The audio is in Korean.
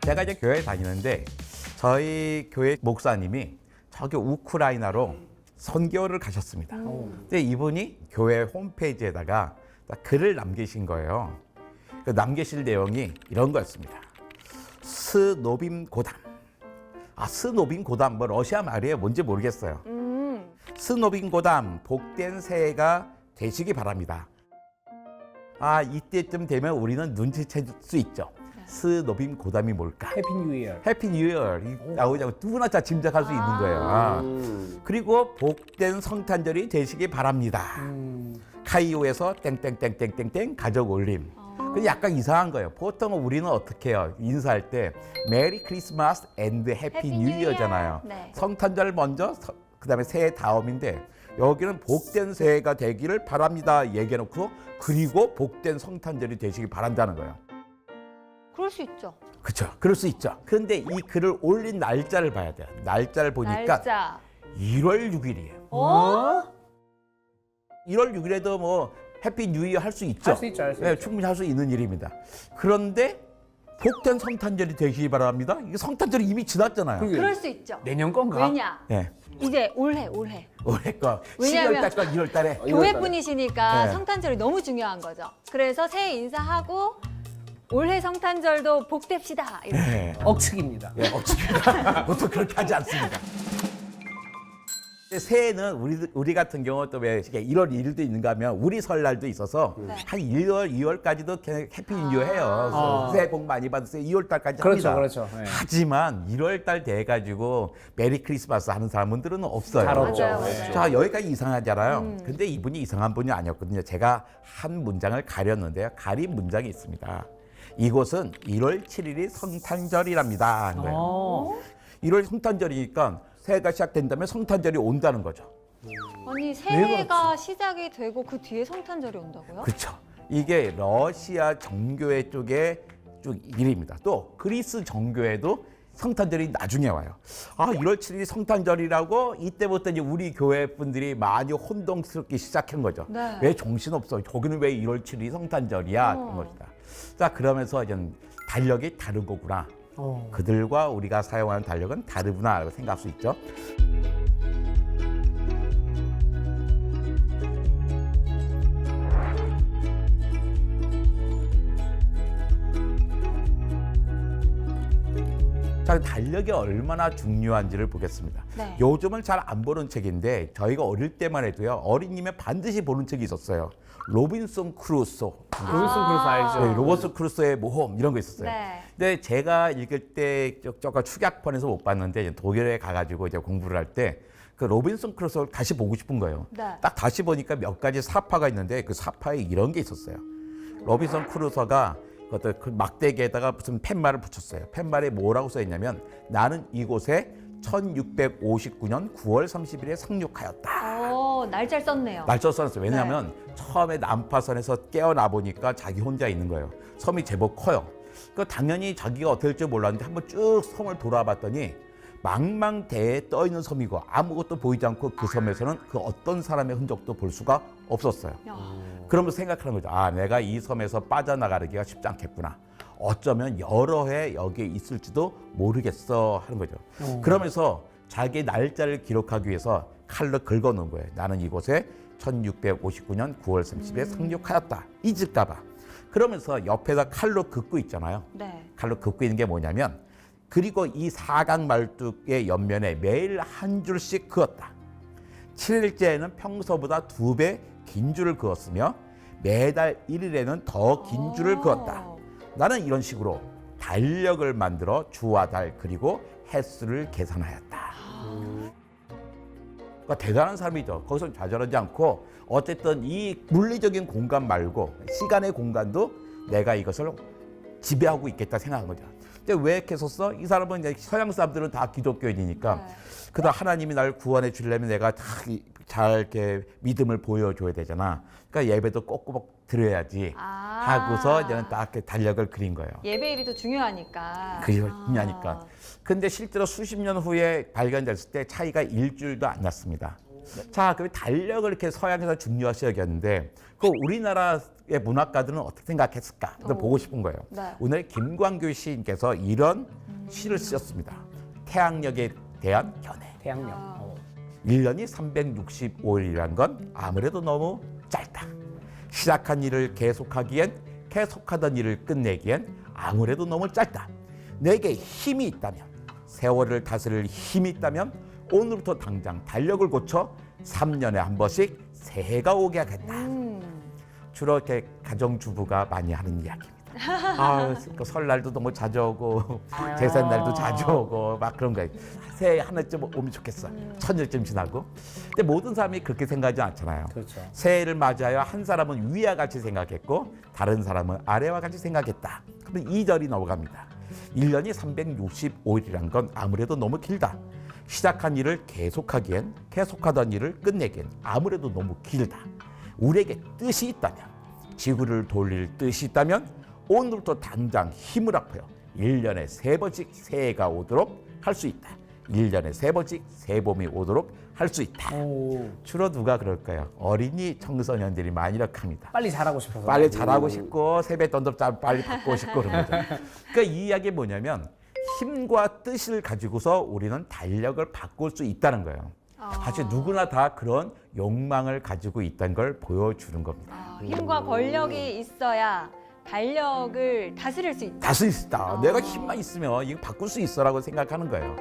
제가 이제 교회 다니는데 저희 교회 목사님이 저기 우크라이나로 선교를 가셨습니다. 근데 이분이 교회 홈페이지에다가 딱 글을 남기신 거예요. 그 남기실 내용이 이런 거였습니다. 스노빔 고담. 아, 스노빔 고담. 뭐 러시아 말이에요. 뭔지 모르겠어요. 음. 스노빔 고담 복된 새해가 되시기 바랍니다. 아, 이때쯤 되면 우리는 눈치챌 수 있죠. 스노빔 고담이 뭘까? 해피 뉴 이어. 해피 뉴 이어 나오자고 누구나 다 짐작할 수 있는 거예요. 아. 그리고 복된 성탄절이 되시기 바랍니다. 음. 카이오에서 땡땡땡땡땡땡 가족 올림. 그 약간 이상한 거예요. 보통 우리는 어떻게 해요? 인사할 때 메리 크리스마스 앤드 해피 뉴뉴 이어. 이어잖아요. 네. 성탄절 먼저 서- 그다음에 새해 다음인데 여기는 복된 새해가 되기를 바랍니다. 얘기해 놓고 그리고 복된 성탄절이 되시기 바란다는 거예요. 그럴 수 있죠. 그렇죠. 그럴 수 있죠. 그런데 이 글을 올린 날짜를 봐야 돼요. 날짜를 보니까 날짜. 1월 6일이에요. 어? 1월 6일에도 뭐 해피 뉴 이어 할 수 있죠. 할 수 있죠, 할수 네, 있죠. 충분히 할 수 있는 일입니다. 그런데 복된 성탄절이 되시기 바랍니다. 이게 성탄절이 이미 지났잖아요. 그게 그럴 수 있죠. 내년 건가? 왜냐? 네. 이제 올해 올해 올해 거 왜냐면- 12월 달과 1월 달에 어, 교회 2월달에. 분이시니까 네. 성탄절이 너무 중요한 거죠. 그래서 새해 인사하고 올해 성탄절도 복됩시다. 이렇게. 네. 억측입니다. 예, 어찌가 보통 그렇게 하지 않습니다. 근데 새해는 우리 우리 같은 경우 또왜 1월 1일도 있는가 하면 우리 설날도 있어서 네. 한 1월 2월까지도 그냥 해피 뉴 해요. 아. 새해 복 많이 받으세요. 2월 달까지 그렇죠, 합니다. 그렇죠. 예. 하지만 1월 달 돼 가지고 메리 크리스마스 하는 사람들은 없어요. 잘 없죠. 맞아요, 네. 맞아요. 자 여기까지 이상하잖아요. 음. 근데 이분이 이상한 분이 아니었거든요. 제가 한 문장을 가렸는데요. 가린 문장이 있습니다. 이곳은 1월 7일이 성탄절이랍니다. 하는 거예요. 어. 1월 성탄절이니까 새해가 시작된다면 성탄절이 온다는 거죠. 아니 새해가 시작이 되고 그 뒤에 성탄절이 온다고요? 그렇죠. 이게 러시아 정교회 쪽의 쪽 일입니다. 또 그리스 정교회도 성탄절이 나중에 와요. 아, 1월 7일이 성탄절이라고 이때부터 이제 우리 교회 분들이 많이 혼동스럽게 시작한 거죠. 네. 왜 정신없어? 저기는 왜 1월 7일이 성탄절이야? 그런 어. 것이다. 자, 그러면서 이제 달력이 다른 거구나. 어. 그들과 우리가 사용하는 달력은 다르구나라고 생각할 수 있죠. 자, 달력이 얼마나 중요한지를 보겠습니다. 네. 요즘은 잘 안 보는 책인데 저희가 어릴 때만 해도요 어린이면 반드시 보는 책이 있었어요. 로빈son 크루소. 로빈슨 크루소 알죠? 네, 로버트 크루소의 모험 이런 거 있었어요. 네. 근데 제가 읽을 때 저- 저가 축약판에서 못 봤는데 이제 독일에 가가지고 이제 공부를 할 때 그 로빈슨 크루소를 다시 보고 싶은 거예요. 네. 딱 다시 보니까 몇 가지 사파가 있는데 그 사파에 이런 게 있었어요. 로빈슨 크루소가 어떤 그 막대기에다가 무슨 팻말을 붙였어요. 팻말에 뭐라고 써 있냐면 나는 이곳에 1659년 9월 30일에 상륙하였다. 어 날짜를 썼네요. 날짜 써놨어요. 왜냐하면 처음에 난파선에서 깨어나 보니까 자기 혼자 있는 거예요. 섬이 제법 커요. 그 당연히 자기가 될줄 몰랐는데 한번 쭉 섬을 돌아봤더니 망망대해 떠 있는 섬이고 아무것도 보이지 않고 그 섬에서는 그 어떤 사람의 흔적도 볼 수가 없었어요. 야, 그러면서 생각하는 거죠. 아, 내가 이 섬에서 빠져나가기가 쉽지 않겠구나. 어쩌면 여러 해 여기에 있을지도 모르겠어 하는 거죠. 어. 그러면서 자기 날짜를 기록하기 위해서 칼로 긁어 놓은 거예요. 나는 이곳에 1659년 9월 30일에 상륙하였다. 잊을까봐. 그러면서 옆에다 칼로 긋고 있잖아요. 네. 칼로 긋고 있는 게 뭐냐면 그리고 이 사각 말뚝의 옆면에 매일 한 줄씩 그었다. 7일째에는 평소보다 두 배 긴 줄을 그었으며 매달 1일에는 더 긴 줄을 오. 그었다. 나는 이런 식으로 달력을 만들어 주와 달 그리고 횟수를 계산하였다. 그러니까 대단한 사람이죠. 거기서 좌절하지 않고 어쨌든 이 물리적인 공간 말고 시간의 공간도 내가 이것을 지배하고 있겠다 생각한 거죠. 근데 왜 이렇게 썼어? 이 사람은 이제 서양 사람들은 다 기독교인이니까 네. 그다음 하나님이 날 구원해 주려면 내가 다 잘 이렇게 믿음을 보여줘야 되잖아. 그러니까 예배도 꼭꼭 드려야지 아. 하고서 이제는 딱 이렇게 달력을 그린 거예요. 예배일이 더 중요하니까. 그게 아. 중요하니까. 근데 실제로 수십 년 후에 발견됐을 때 차이가 일주일도 안 났습니다. 자, 그럼 달력을 이렇게 서양에서 중요시 여겼는데 그 우리나라의 문학가들은 어떻게 생각했을까? 또 어. 보고 싶은 거예요. 네. 오늘 김광규 시인께서 이런 시를 쓰셨습니다. 태양력에 대한 견해. 태양력. 아. 어. 1년이 365일이란 건 아무래도 너무 짧다. 시작한 일을 계속하기엔 계속하던 일을 끝내기엔 아무래도 너무 짧다. 내게 힘이 있다면 세월을 다스릴 힘이 있다면 오늘부터 당장 달력을 고쳐 3년에 한 번씩 새해가 오게 하겠다. 음. 주로 이렇게 가정주부가 많이 하는 이야기입니다. 아, 그 설날도 너무 자주 오고 제삿날도 자주 오고 막 그런 거예요. 새해 하나쯤 오면 좋겠어. 천일쯤 지나고. 근데 모든 사람이 그렇게 생각하지 않잖아요. 그렇죠. 새해를 맞이하여 한 사람은 위와 같이 생각했고 다른 사람은 아래와 같이 생각했다. 그러면 2절이 넘어갑니다. 1년이 365일이란 건 아무래도 너무 길다. 시작한 일을 계속하기엔 계속하던 일을 끝내기엔 아무래도 너무 길다. 우리에게 뜻이 있다면 지구를 돌릴 뜻이 있다면 오늘부터 당장 힘을 합하여 1년에 세 번씩 새해가 오도록 할 수 있다. 1년에 세 번씩 새봄이 오도록 할 수 있다. 오. 주로 누가 그럴까요? 어린이 청소년들이 많이 이렇게 합니다. 빨리 잘하고 싶어서. 빨리 잘하고 싶고 세뱃돈도 짜- 빨리 받고 싶고 그런 거죠. 그러니까 이 이야기 뭐냐면 힘과 뜻을 가지고서 우리는 달력을 바꿀 수 있다는 거예요. 아. 사실 누구나 다 그런 욕망을 가지고 있다는 걸 보여주는 겁니다. 아, 힘과 권력이 있어야 달력을 다스릴 수 있다. 다쓸 수 있다. 내가 힘만 있으면 이거 바꿀 수 있어라고 생각하는 거예요.